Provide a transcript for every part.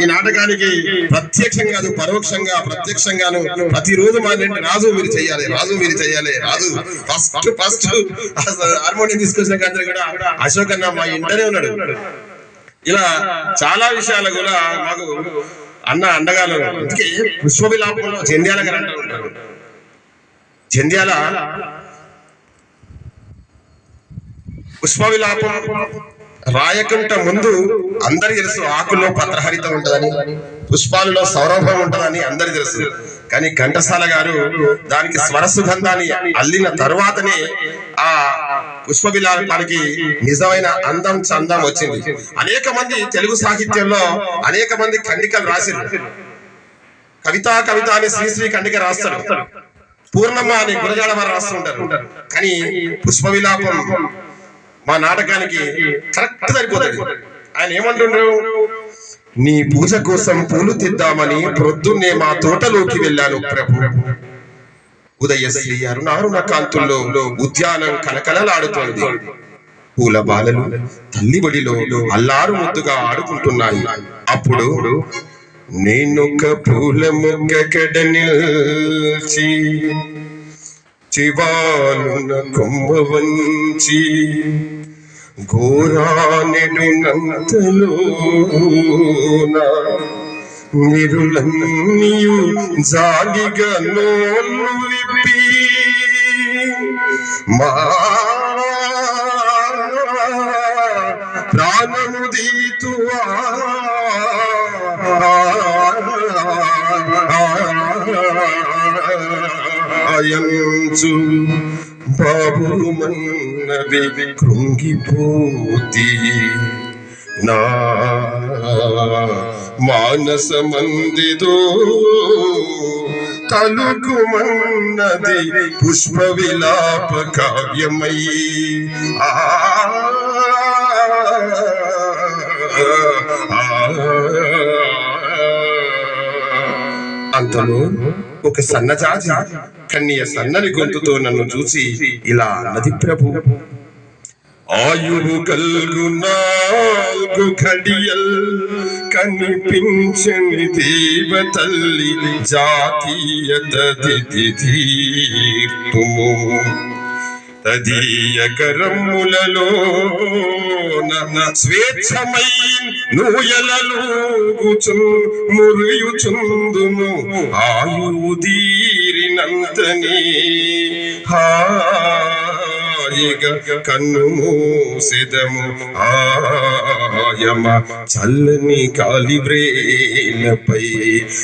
ఈ నాటకానికి ప్రత్యక్షంగా పరోక్షంగా ప్రత్యక్షంగాను ప్రతిరోజు మా నింటి రాజు మీరు చెయ్యాలి రాజు మీరు చెయ్యాలి రాజు ఫస్ట్ ఫస్ట్ హార్మోనియం తీసుకొచ్చిన కంటే కూడా అశోక్ అన్న మా ఇంటనే ఉన్నాడు. ఇలా చాలా విషయాలు కూడా మాకు అన్న అండగాలు అందుకే పుష్పవిలాపంలో జంధ్యాల గారు అంటూ ఉంటారు. జంధ్యాల పుష్పవిలాపం రాయకుంట ముందు అందరు తెలుసు ఆకుల్లో పత్రహరిత ఉంటుందని పుష్పాలలో సౌరభం ఉంటుందని అందరు తెలుసు. కానీ ఘంటసాల గారు దానికి స్వర సుగంధాన్ని అల్లిన తర్వాతనే ఆ పుష్ప విలాపానికి నిజమైన అందం చందం వచ్చింది. అనేక మంది తెలుగు సాహిత్యంలో అనేక మంది ఖండికలు రాసిరు కవిత కవిత అని శ్రీశ్రీ ఖండిక రాస్తారు. పూర్ణమ్మ అని గురజాడ వారు రాస్తుంటారు. కానీ పుష్ప విలాపం మా నాటకానికి కరెక్ట్ సరిపోతుంది. ఆయన ఏమంటుండ్రు? నీ పూజ కోసం పూలు తిద్దామని ప్రొద్దున్నే మా తోటలోకి వెళ్ళాను ప్రభు. ఉదయశ్రీ అరుణారుణ కాంతుల్లో ఉద్యానం కలకలలాడుతోంది. పూల బాలలు తల్లి బడిలో అల్లారు ముద్దుగా ఆడుకుంటున్నాయి. అప్పుడు నేనొక పూల మొగ్గ కడ నిల్చి చివాలున కుంభవంచి వంచి ఘోరానెడు నంతలోన నిరులన్నీయు జాలిగా నోళ్ళు విప్పి మా ప్రాణము దీతువా అయంచు బాబు మన్నది కృంగిపోతి. నా మానస మందిదో తలుకుమన్నది పుష్ప విలాప కావ్యమై. ఆ అంతలో ఒక సన్నజాజి కన్య సన్నని గొంతుతో నన్ను చూసి ఇలా అన్నది ప్రభు. ఆయువు కల్గు నాలుగు కడియల్ కనిపించని దేవ తల్లి జాతీయత తీర్తుము తదీయ కరములలో స్వేచ్ఛమై నూయలలో మురియుచుందును ఆయుదీరినంతని హాయిగా కన్ను మూసెదము. ఆయమ చల్లని కాలిబ్రేలపై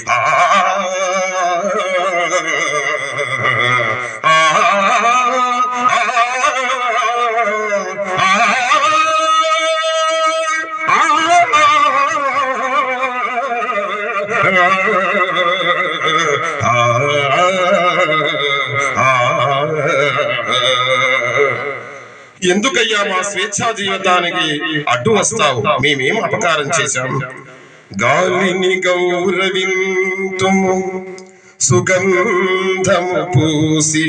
ఆ ఎందుకయ్యా మా స్వేచ్ఛా జీవితానికి అడ్డు వస్తావు? మేమేం అపకారం చేశాం? గాలిని గౌరవింతుము సుగంధము పూసి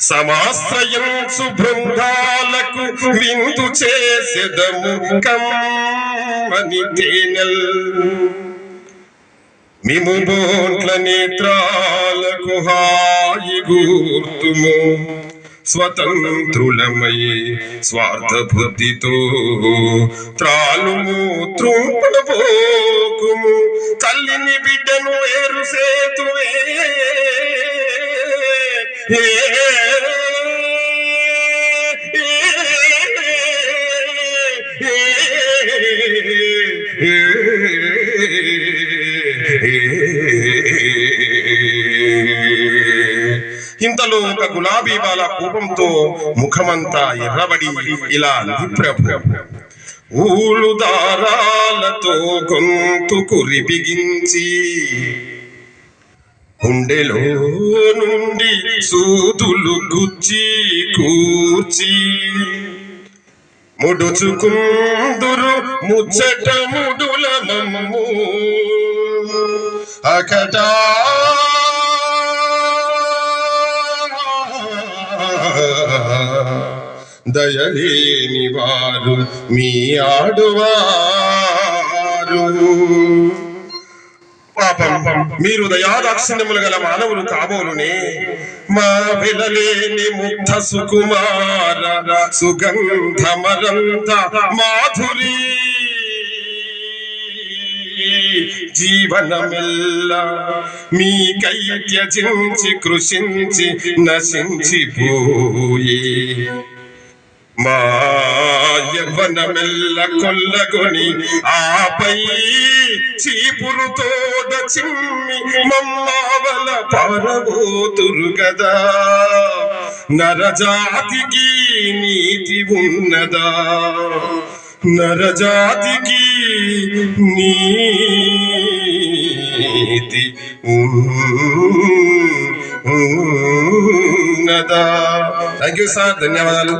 సమాశ్రయించు బృందాలకు విందు చేసెదము కమ్మని తేనెల్. మిము బోట్ల నేత్రాలకు హాయి గూర్తుము స్వతంత్రులమై స్వార్థ బుద్ధితో త్రాలుము త్రుంపబోకుము తల్లిని బిడ్డను ఏరు సేతువే ఇంతలో ఒక గులాబీ బాల కోపంతో ముఖమంతా ఎర్రబడి ఇలా ప్రభు. ఊలు దారాలతో గొంతు కురి బిగించి గుండెలో నుండి సూదులు గుచ్చి కూర్చి ముడుచుకుందురు ముచ్చట ముడుల మమ్ము అకటా దయలేని వారు మీ ఆడువారు. పాపం మీరు దయాదాక్షిణ్యములు గల మానవులు కాబోలునే మా వినలేని ముగ్ధ సుకుమార సుగంధమరంత మాధురి. జీవనమెల్ల. మీ కై త్యజించి కృషించి నశించిపోయే మా యవ్వనమెల్ల కొల్లగొని ఆపై చీపురుతో చిమ్మి మమ్మావల పారబోతురు కదా నరజాతికి నీతి ఉన్నదా. నరజాతికి నీతి ఉన్నదా థ్యాంక్ యూ సార్ ధన్యవాదాలు